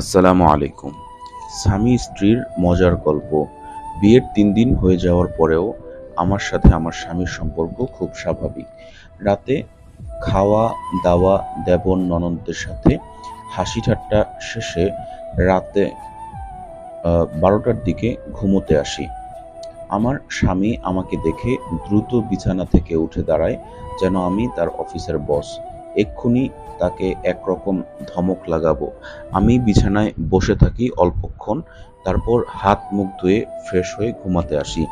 আসসালামু আলাইকুম। স্বামী স্ত্রীর মজার গল্প। বিয়ের তিন দিন হয়ে যাওয়ার পরেও আমার সাথে আমার স্বামীর সম্পর্ক খুব স্বাভাবিক। রাতে খাওয়া, দাওয়া দেবন ননদদের সাথে হাসি ঠাট্টা শেষে রাতে বারোটার দিকে ঘুমোতে আসি। আমার স্বামী আমাকে দেখে দ্রুত বিছানা থেকে উঠে দাঁড়ায় যেন আমি তার অফিসের বস। এক্ষুনি তাকে একরকম ধমক লাগাবো। আমি বিছানায় বসে থাকি অল্পক্ষণ, তারপর হাত মুখ ধুয়ে ফ্রেশ হয়ে ঘুমাতে আসি।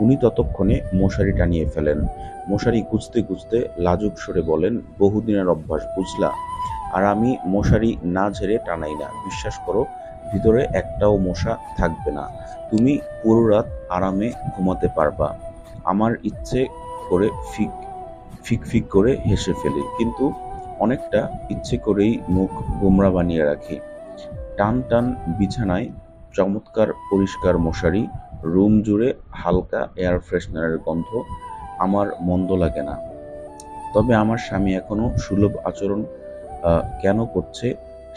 উনি ততক্ষণে মশারি টানিয়ে ফেলেন। মশারি গুছতে গুছতে লাজুক সরে বলেন, বহুদিনের অভ্যাস, বুঝলা? আর আমি মশারি না ঝেড়ে টানাই না। বিশ্বাস করো, ভিতরে একটাও মশা থাকবে না। তুমি পুরো রাত আরামে ঘুমাতে পারবা। আমার ইচ্ছে করে ফিক ফিক ফিক করে হেসে ফেলি। কিন্তু অনেকটা ইচ্ছে করেই মুখ গোমরা বানিয়ে রাখি। টান টান বিছানায় চমৎকার পরিষ্কার মশারি, রুম জুড়ে হালকা এয়ার ফ্রেশনারের গন্ধ আমার মন্দ লাগে না। তবে আমার স্বামী এখনও সুলভ আচরণ কেন করছে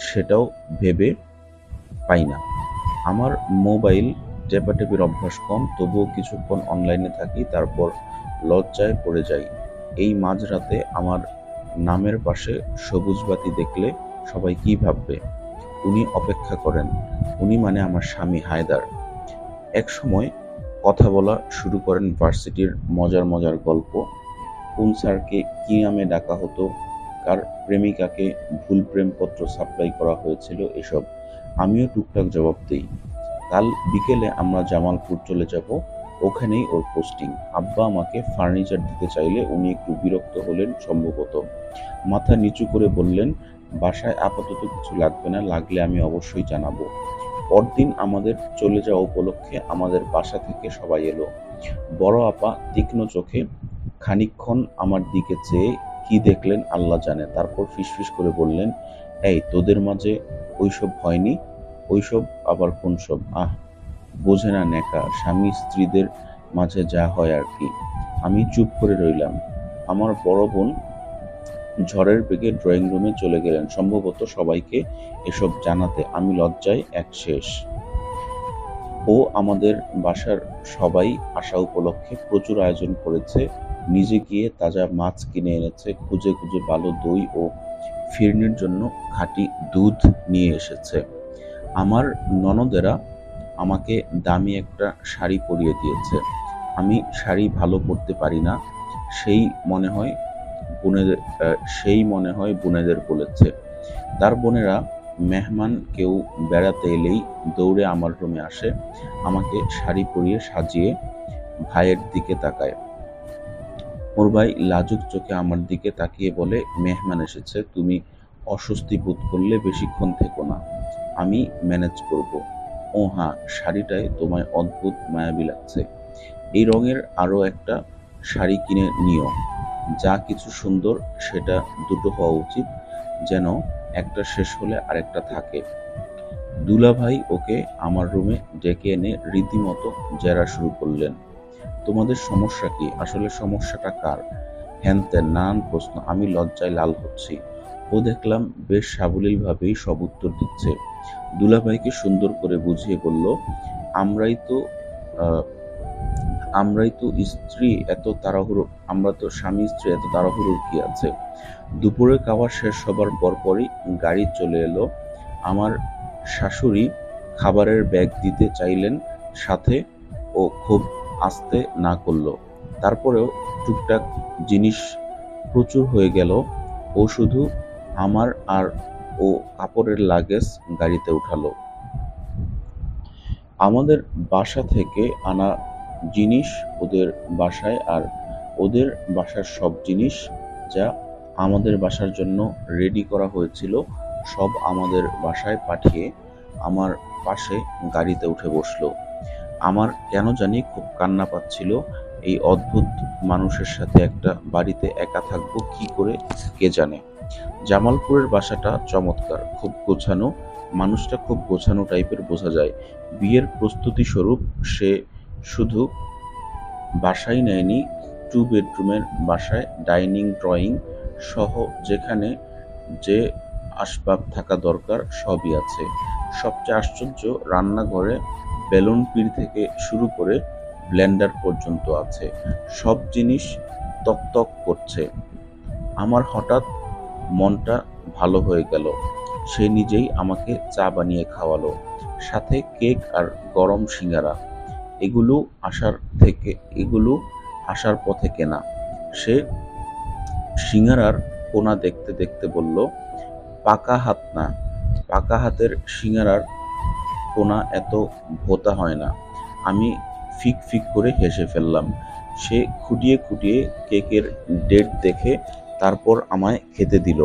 সেটাও ভেবে পাই না। আমার মোবাইল টেপাটেপির অভ্যাস কম, তবুও কিছুক্ষণ অনলাইনে থাকি, তারপর লজ্জায় পড়ে যাই। এই মাঝরাতে আমার নামের পাশে সবুজ বাতি দেখলে সবাই কি ভাববে? উনি অপেক্ষা করেন। উনি মানে আমার স্বামী হায়দার। এক সময় কথা বলা শুরু করেন ভার্সিটির মজার মজার গল্প। কোন স্যারকে কী নামে ডাকা হতো? কার প্রেমিকাকে ভুল প্রেমপত্র সাপ্লাই করা হয়েছিল এসব? আমিও টুকটাক জবাব দিই। কাল বিকেলে আমরা জামালপুর চলে যাব। ওখানেই ওর পোস্টিং আব্বা আমাকে ফার্নিচার দিতে চাইলে উনি একটু বিরক্ত হলেন সম্ভবত। মাথা নিচু করে বললেন, বাসায় আপাতত কিছু লাগবে না, লাগলে আমি অবশ্যই জানাব। পরদিন আমাদের চলে যাওয়া উপলক্ষে আমাদের বাসা থেকে সবাই এলো। বড় আপা তীক্ষ্ণ চোখে খানিকক্ষণ আমার দিকে চেয়ে কি দেখলেন আল্লাহ জানে। তারপর ফিসফিস করে বললেন, এই, তোদের মাঝে ওইসব হয়নি? ওইসব আবার কোন সব? আহ বোঝে না নেকা, স্বামী স্ত্রীদের মাঝে যা হয় আর কি। আমি চুপ করে রইলাম। আমার বড় বোন ঝড়ের বেগে ড্রয়িং রুমে চলে গেলেন। সম্ভবত সবাইকে এসব জানাতে আমি লজ্জায় এক শেষ। ও আমাদের বাসার সবাই আসা উপলক্ষে প্রচুর আয়োজন করেছে। নিজে গিয়ে তাজা মাছ কিনে এনেছে, খুঁজে খুঁজে ভালো দই ও ফিরনির জন্য খাঁটি দুধ নিয়ে এসেছে। আমার ননদেরা আমাকে দামি একটা শাড়ি পরিয়ে দিয়েছে। আমি শাড়ি ভালো পরতে পারি না, সেই মনে হয় বোনেদের সেই মনে হয় বোনেদের বলেছে। তার বোনেরা মেহমান কেউ বেড়াতে এলেই দৌড়ে আমার রুমে আসে, আমাকে শাড়ি পরিয়ে সাজিয়ে ভাইয়ের দিকে তাকায়। ওর ভাই লাজুক চোখে আমার দিকে তাকিয়ে বলে, মেহমান এসেছে, তুমি অস্বস্তি বোধ করলে বেশিক্ষণ থেকো না। আমি ম্যানেজ করব। ও হ্যাঁ শাড়িটায় তোমায় অদ্ভুত মায়াবী লাগছে। এই রঙের আরও একটা শাড়ি কিনে নিও। যা কিছু সুন্দর, সেটা দুটো হওয়া উচিত, যেন একটা শেষ হলে আরেকটা থাকে। দুলাভাই ওকে আমার রুমে ডেকে এনে রীতিমতো জেরা শুরু করলেন। তোমাদের সমস্যা কি? আসলে সমস্যাটা কার? হ্যান ত্যান, নানান প্রশ্ন। আমি লজ্জায় লাল হচ্ছি। ও দেখলাম বেশ সাবলীলভাবেই সব উত্তর দিচ্ছে। দুলাভাইকে সুন্দর করে বুঝিয়ে বলল, আমরাই তো আমরাই তো স্ত্রী এত তাড়াহুড়ো, আমরা তো স্বামী স্ত্রী এত তাড়াহুড়োর কি আছে? দুপুরে খাওয়া শেষ হবার পরপরই গাড়ি চলে এলো। আমার শাশুড়ি খাবারের ব্যাগ দিতে চাইলেন সাথে ও খুব আস্তে না করল। তারপরেও টুকটাক জিনিস প্রচুর হয়ে গেল। ও শুধু আমার আর ও কাপড়ের লাগেজ গাড়িতে উঠালো। আমাদের বাসা থেকে আনা জিনিস ওদের বাসায় আর ওদের বাসার সব জিনিস যা আমাদের বাসার জন্য রেডি করা হয়েছিল, সব আমাদের বাসায় পাঠিয়ে আমার পাশে গাড়িতে উঠে বসল। আমার কেন জানি খুব কান্না পাচ্ছিল, এই অদ্ভুত মানুষের সাথে একটা বাড়িতে একা থাকব কি করে, কে জানে। জামালপুরের বাসাটা চমৎকার, খুব গোছানো, মানুষটা খুব গোছানো টাইপের বোঝা যায়। বিয়ের প্রস্তুতি স্বরূপ সে শুধু বাসাই নেয়নি টু বেডরুমের বাসায় ডাইনিং ড্রয়িং সহ যেখানে যে আসবাব থাকা দরকার সবই আছে। সবচেয়ে আশ্চর্য, রান্নাঘরে বেলুন পিড় থেকে শুরু করে ব্লেন্ডার পর্যন্ত আছে। সব জিনিস তকতক করছে। আমার হঠাৎ মনটা ভালো হয়ে গেল। সে নিজেই আমাকে চা বানিয়ে খাওয়ালো, সাথে কেক আর গরম সিঙ্গারা। এগুলো আসার থেকে, এগুলো আসার পথে কেনা। সে সিঙ্গারার কোনা দেখতে দেখতে বলল, পাকা হাত না। পাকা হাতের সিঙ্গারার কোনা এত ভোতা হয় না। আমি ফিক ফিক করে হেসে ফেললাম। সে খুঁটিয়ে খুঁটিয়ে কেকের ডেট দেখে তারপর আমায় খেতে দিল,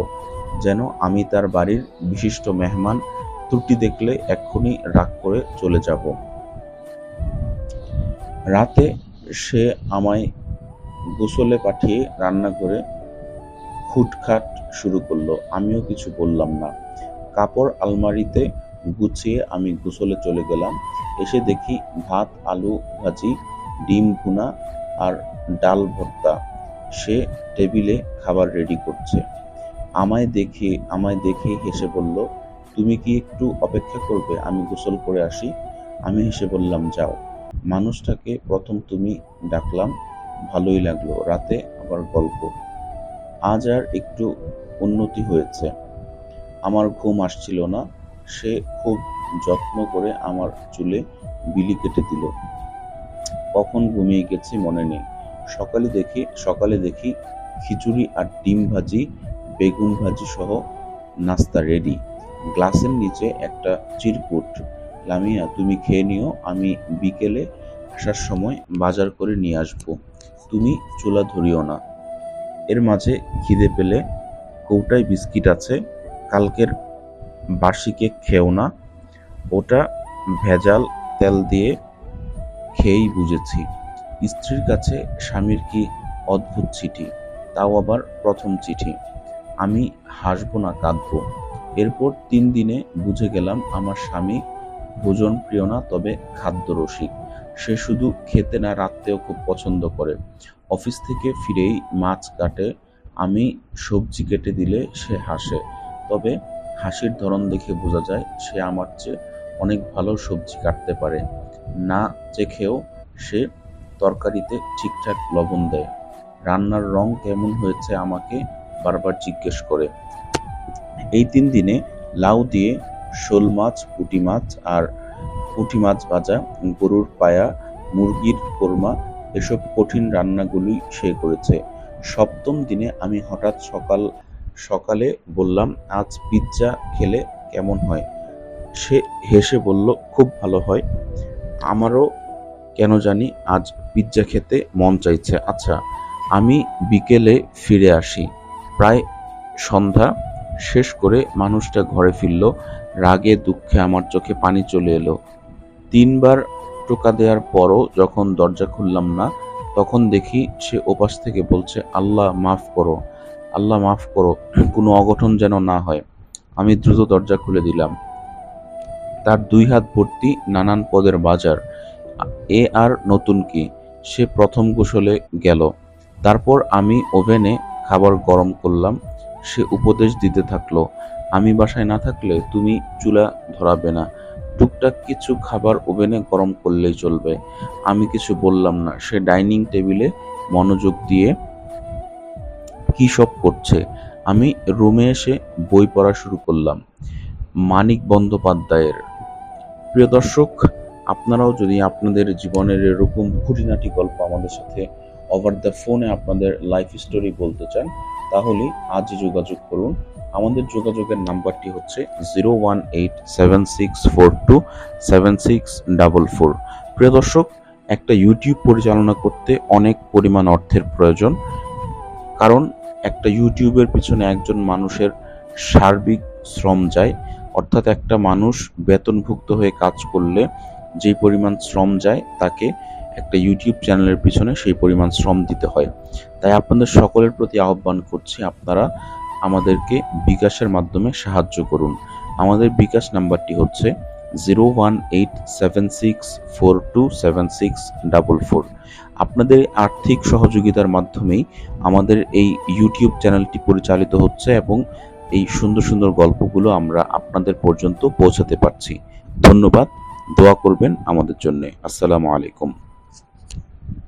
যেন আমি তার বাড়ির বিশিষ্ট মেহমান ত্রুটি দেখলে এক্ষুনি রাগ করে চলে যাব। রাতে সে আমায় গোসলে পাঠিয়ে রান্না করে খুটখাট শুরু করল। আমিও কিছু বললাম না। কাপড় আলমারিতে গুছিয়ে আমি গোসলে চলে গেলাম। এসে দেখি ভাত, আলু ভাজি, ডিম ভুনা আর ডাল ভর্তা সে টেবিলে খাবার রেডি করছে। আমায় দেখে আমায় দেখে হেসে বলল, তুমি কি একটু অপেক্ষা করবে? আমি গোসল করে আসি। আমি হেসে বললাম, যাও। মানুষটাকে প্রথম তুমি ডাকলাম, ভালোই লাগল। রাতে আবার গল্প। আজ আর একটু উন্নতি হয়েছে। আমার ঘুম আসছিল না। সে খুব যত্ন করে আমার চুলে বিলি কেটে দিল। কখন ঘুমিয়ে গেছি মনে নেই। সকালে দেখি সকালে দেখি খিচুড়ি আর ডিম ভাজি, বেগুন ভাজি সহ নাস্তা রেডি গ্লাসের নিচে একটা চিরকুট। লামিয়া, তুমি খেয়ে নিও, আমি বিকেলে আসার সময় বাজার করে নিয়ে আসব। তুমি চুলা ধরিও না। এর মাঝে খিদে পেলে কৌটায় বিস্কিট আছে, কালকের বার্ষিকে খেও না। ওটা ভেজাল তেল দিয়ে খেয়েই বুঝেছি। স্ত্রীর কাছে স্বামীর কি অদ্ভুত চিঠি? তাও আবার প্রথম চিঠি। আমি হাসবো না, কাঁদবো। এরপর তিন দিনে বুঝে গেলাম আমার স্বামী ভোজন প্রিয় না, তবে খাদ্য রসিক সে শুধু খেতে না রাখতেও খুব পছন্দ করে। অফিস থেকে ফিরেই মাছ কাটে। আমি সবজি কেটে দিলে সে হাসে। তবে হাসির ধরন দেখে বোঝা যায়, সে আমার চেয়ে অনেক ভালো সবজি কাটতে পারে। না চেখেও সে তরকারিতে ঠিকঠাক লবণ দেয়। রান্নার রং কেমন হয়েছে আমাকে বারবার জিজ্ঞেস করে। এই তিন দিনে লাউ দিয়ে শোল মাছ, পুঁটি মাছ আর পুঁটি মাছ ভাজা, গরুর পায়া, মুরগির কোরমা এসব কঠিন রান্নাগুলি সে করেছে। সপ্তম দিনে আমি হঠাৎ সকাল, সকালে বললাম, আজ পিৎজা খেলে কেমন হয়? সে হেসে বলল, খুব ভালো হয়। আমারও কেন জানি আজ পিৎজা খেতে মন চাইছে। আচ্ছা আমি বিকেলে ফিরে আসি। প্রায় সন্ধ্যা শেষ করে মানুষটা ঘরে ফিরল। রাগে দুঃখে আমার চোখে পানি চলে এলো। তিনবার টোকা দেওয়ার পরও যখন দরজা খুললাম না, তখন দেখি সে ওপাশ থেকে বলছে, আল্লাহ, মাফ করো। আল্লাহ, মাফ করো। কোনো অঘটন যেন না হয়। আমি দ্রুত দরজা খুলে দিলাম। তার দুই হাত ভর্তি নানান পদের বাজার। এ আর নতুন কি? সে প্রথম গোসলে গেল। তারপর আমি ওভেনে খাবার গরম করলাম। সে উপদেশ দিতে থাকল, আমি বাসায় না থাকলে তুমি চুলা ধরাবে না। টুকটাক কিছু খাবার ওভেনে গরম করলেই চলবে। আমি কিছু বললাম না। সে ডাইনিং টেবিলে মনোযোগ দিয়ে, কী সব করছে? আমি রুমে এসে বই পড়া শুরু করলাম। মানিক বন্দ্যোপাধ্যায়ের। প্রিয় দর্শক আপনারাও যদি আপনাদের জীবনের এরকম খুঁটিনাটি গল্প আমাদের সাথে ওভার দ্য ফোনে আপনাদের লাইফ স্টোরি বলতে চান, তাহলে আজই যোগাযোগ করুন। আমাদের যোগাযোগের নাম্বারটি হচ্ছে zero one eight seven six four two seven six double four প্রিয় দর্শক, একটা ইউটিউব পরিচালনা করতে অনেক পরিমাণ অর্থের প্রয়োজন, কারণ একটা ইউটিউবের পিছনে একজন মানুষের সার্বিক শ্রম যায়। অর্থাৎ একটা মানুষ বেতনভুক্ত হয়ে কাজ করলে যেই পরিমাণ শ্রম যায় তাকে একটা ইউটিউব চ্যানেলের পিছনে সেই পরিমাণ শ্রম দিতে হয়। তাই আপনাদের সকলের প্রতি আহ্বান করছি আপনারা আমাদেরকে বিকাশের মাধ্যমে সাহায্য করুন। আমাদের বিকাশ নাম্বারটি হচ্ছে zero one eight seven six four two seven six double four আপনাদের আর্থিক সহযোগিতার মাধ্যমেই আমাদের এই ইউটিউব চ্যানেলটি পরিচালিত হচ্ছে এবং এই সুন্দর সুন্দর গল্পগুলো আমরা আপনাদের পর্যন্ত পৌঁছাতে পারছি। ধন্যবাদ। দোয়া করবেন আমাদের জন্যে। আসসালামু আলাইকুম।